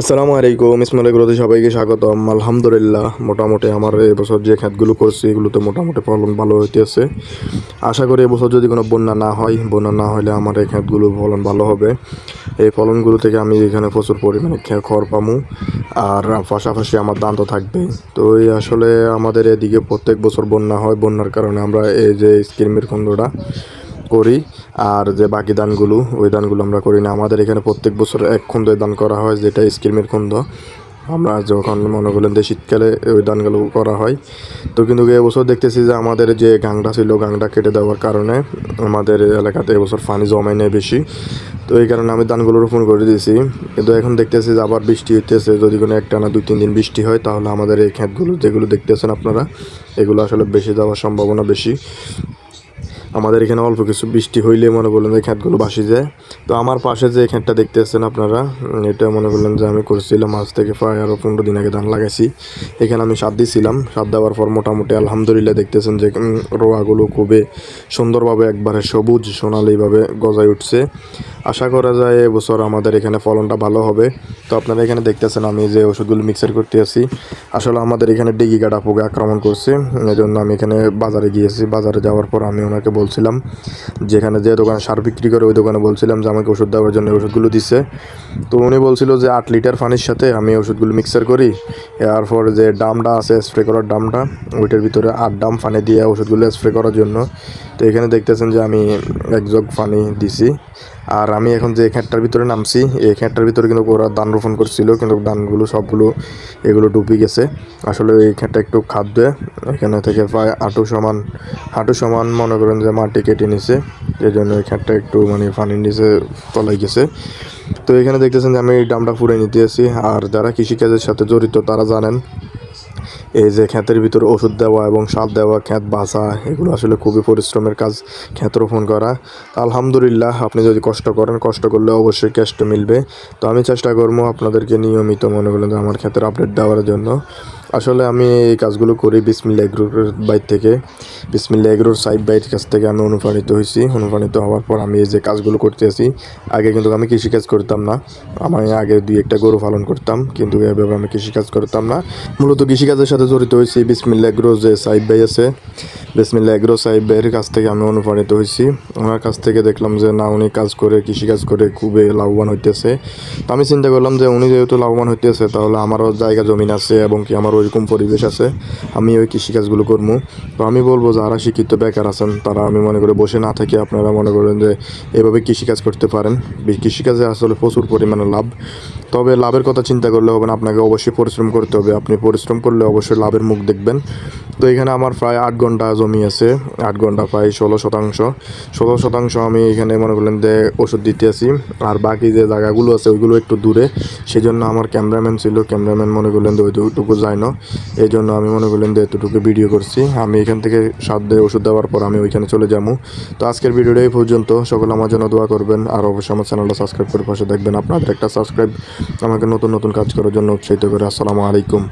আসসালামু আলাইকুম, ইসমাইল এগুলোতে সবাইকে স্বাগতম। আলহামদুলিল্লাহ, মোটামুটি আমার এবছর যে খাতগুলো করছি, এগুলোতে মোটামুটি ফলন ভালো হইতেছে। আশা করি এবছর যদি কোনো বন্যা না হয়, বন্যা না হলে আমার এই খাতগুলো ফলন ভালো হবে। এই ফলনগুলো থেকে আমি এখানে প্রচুর পরিমাণে খড় পামু, আর পাশাপাশি আমার দাম তো থাকবেই। তো এই আসলে আমাদের এদিকে প্রত্যেক বছর বন্যা হয়, বন্যার কারণে আমরা এই যে স্কিমের খন্দটা করি। আর যে বাকি দানগুলো, ওই দানগুলো আমরা করি না। আমাদের এখানে প্রত্যেক বছর এক খুন্দে দান করা হয়, যেটা স্কিমের খুন্দ। আমরা যখন মনে করলেন যে শীতকালে ওই দানগুলো করা হয়, তো কিন্তু এবছর দেখতেছি যে আমাদের যে গাংটা ছিল, গাংটা কেটে দেওয়ার কারণে আমাদের এলাকাতে এবছর পানি জমে নেই বেশি। তো এই কারণে আমি ধানগুলো রোপণ করে দিয়েছি। কিন্তু এখন দেখতেছি যে আবার বৃষ্টি হইতেছে। যদি কোনো একটা না দুই, তিন দিন বৃষ্টি হয়, তাহলে আমাদের এই ক্ষেতগুলো, যেগুলো দেখতেছেন আপনারা, এগুলো আসলে বেশি যাওয়ার সম্ভাবনা বেশি। আমাদের এখানে অল্প কিছু বৃষ্টি হইলে মনে করলেন যে ক্ষেতগুলো বাসি যায়। তো আমার পাশে যে ক্ষেতটা দেখতেছেন আপনারা এটা মনে করলেন যে আমি করেছিলাম আজ থেকে প্রায় আরও পনেরো দিন আগে ধান লাগাইছি। এখানে আমি সাত দিয়েছিলাম সাত দেওয়ার পর মোটামুটি আলহামদুলিল্লাহ দেখতেছেন যে রোয়াগুলো খুবই সুন্দরভাবে একবারে সবুজ, সোনালিভাবে গজায় উঠছে। আশা করা যায় এবছর আমাদের এখানে ফলনটা ভালো হবে। তো আপনারা এখানে দেখতেছেন আমি যে ওষুধগুলো মিক্সার করতে আসি আসলে আমাদের এখানে ডেগি কাটা পোকা আক্রমণ করছে এই জন্য আমি এখানে বাজারে গিয়েছি। বাজারে যাওয়ার পর আমি ওনাকে বলছিলাম, যেখানে যে দোকানে সার বিক্রি করে ওই দোকানে বলছিলাম যে আমাকে ওষুধ দেওয়ার জন্য ওষুধগুলো দিচ্ছে তো উনি বলছিল যে আট লিটার পানির সাথে আমি ওষুধগুলো মিক্সার করি, এরপর যে ডামটা আছে স্প্রে করার ডামটা, ওইটার ভিতরে আট ডাম পানি দিয়ে ওষুধগুলো স্প্রে করার জন্য। তো এখানে দেখতেছেন যে আমি এক জগ পানি দিছি। আর আমি এখন যে খ্যাটটার ভিতরে নামছি, এই খ্যাটটার ভিতরে কিন্তু ওরা ধান রোপণ করছিল, কিন্তু ধানগুলো সবগুলো, এগুলো ডুবে গেছে। আসলে এই খ্যাটটা একটু খাদ্য, এখানে থেকে প্রায় হাঁটু সমান হাঁটু সমান মনে করেন যে মাটি কেটে নিছে। এই জন্য এই খ্যাটটা একটু মানে পানির নিচে তলাই গেছে। তো এখানে দেখতেছেন যে আমি ডামটা ফুরে নিতে আসি আর যারা কৃষিকাজের সাথে জড়িত তারা জানেন এই যে ক্ষেতের ভিতর ওষুধ দেওয়া এবং সার দেওয়া, ক্ষেত বাঁচা, এগুলো আসলে খুবই পরিশ্রমের কাজ ক্ষেত রোপণ করা আলহামদুলিল্লাহ, আপনি যদি কষ্ট করেন, কষ্ট করলে অবশ্যই ক্যাশটা মিলবে। তো আমি চেষ্টা করব আপনাদেরকে নিয়মিত মনে করলেন আমার ক্ষেতের আপডেট দেওয়ার জন্য। আসলে আমি এই কাজগুলো করি বিসমিল্লা এগ্রোর বাইর থেকে। বিসমিল্লা এগ্রোর সাইড বাইর কাছ থেকে আমি অনুপ্রাণিত হয়েছি। অনুপ্রাণিত হওয়ার পর আমি এই যে কাজগুলো করতে আছি, আগে কিন্তু আমি কৃষিকাজ করতাম না। আমি আগে দুই একটা গরু পালন করতাম, কিন্তু এভাবে আমি কৃষিকাজ করতাম না। মূলত কৃষিকাজের সাথে জড়িত হয়েছি বিসমিল্লা এগ্রো যে সাইড বাই আছে। বিসমিল্লা এগ্রো সাইড বাইয়ের কাছ থেকে আমি অনুপ্রাণিত হয়েছি। ওনার কাছ থেকে দেখলাম যে, না, উনি কাজ করে, কৃষিকাজ করে খুবই লাভবান হইতেছে। তো আমি চিন্তা করলাম যে, উনি যেহেতু লাভবান হইতেছে, তাহলে আমারও জায়গা জমিন আছে এবং কি আমার ওইরকম পরিবেশ আছে, আমি ওই কৃষিকাজগুলো করব তো আমি বলব, যারা শিক্ষিত বেকার আছেন, তারা আমি মনে করি বসে না থেকে আপনারা মনে করেন যে এভাবে কৃষিকাজ করতে পারেন। কৃষিকাজে আসলে প্রচুর পরিমাণে লাভ। তবে লাভের কথা চিন্তা করলে হবে না, আপনাকে অবশ্যই পরিশ্রম করতে হবে। আপনি পরিশ্রম করলে অবশ্যই লাভের মুখ দেখবেন। তো এখানে আমার প্রায় আট ঘণ্টা জমি আছে, আট ঘণ্টা প্রায় ষোলো শতাংশ। ষোলো শতাংশ আমি এখানে মনে করলেন যে ওষুধ দিতে আছি। আর বাকি যে জায়গাগুলো আছে, ওইগুলো একটু দূরে। সেই জন্য আমার ক্যামেরাম্যান ছিল। ক্যামেরাম্যান মনে করলেন যে ওইটুকু যায় না। এই জন্য আমি মনে করলেন যে এতটুকু ভিডিও করছি। আমি এখান থেকে সাত দিয়ে ওষুধ দেওয়ার পর আমি ওইখানে চলে যাব। তো আজকের ভিডিওটা এই পর্যন্ত। সকলে আমার জন্য দোয়া করবেন। আর অবশ্যই আমার চ্যানেলটা সাবস্ক্রাইব করে পাশে দেখবেন। আপনাদের একটা সাবস্ক্রাইব আমাকে নতুন নতুন কাজ করার জন্য উৎসাহিত করে। আসসালামু আলাইকুম।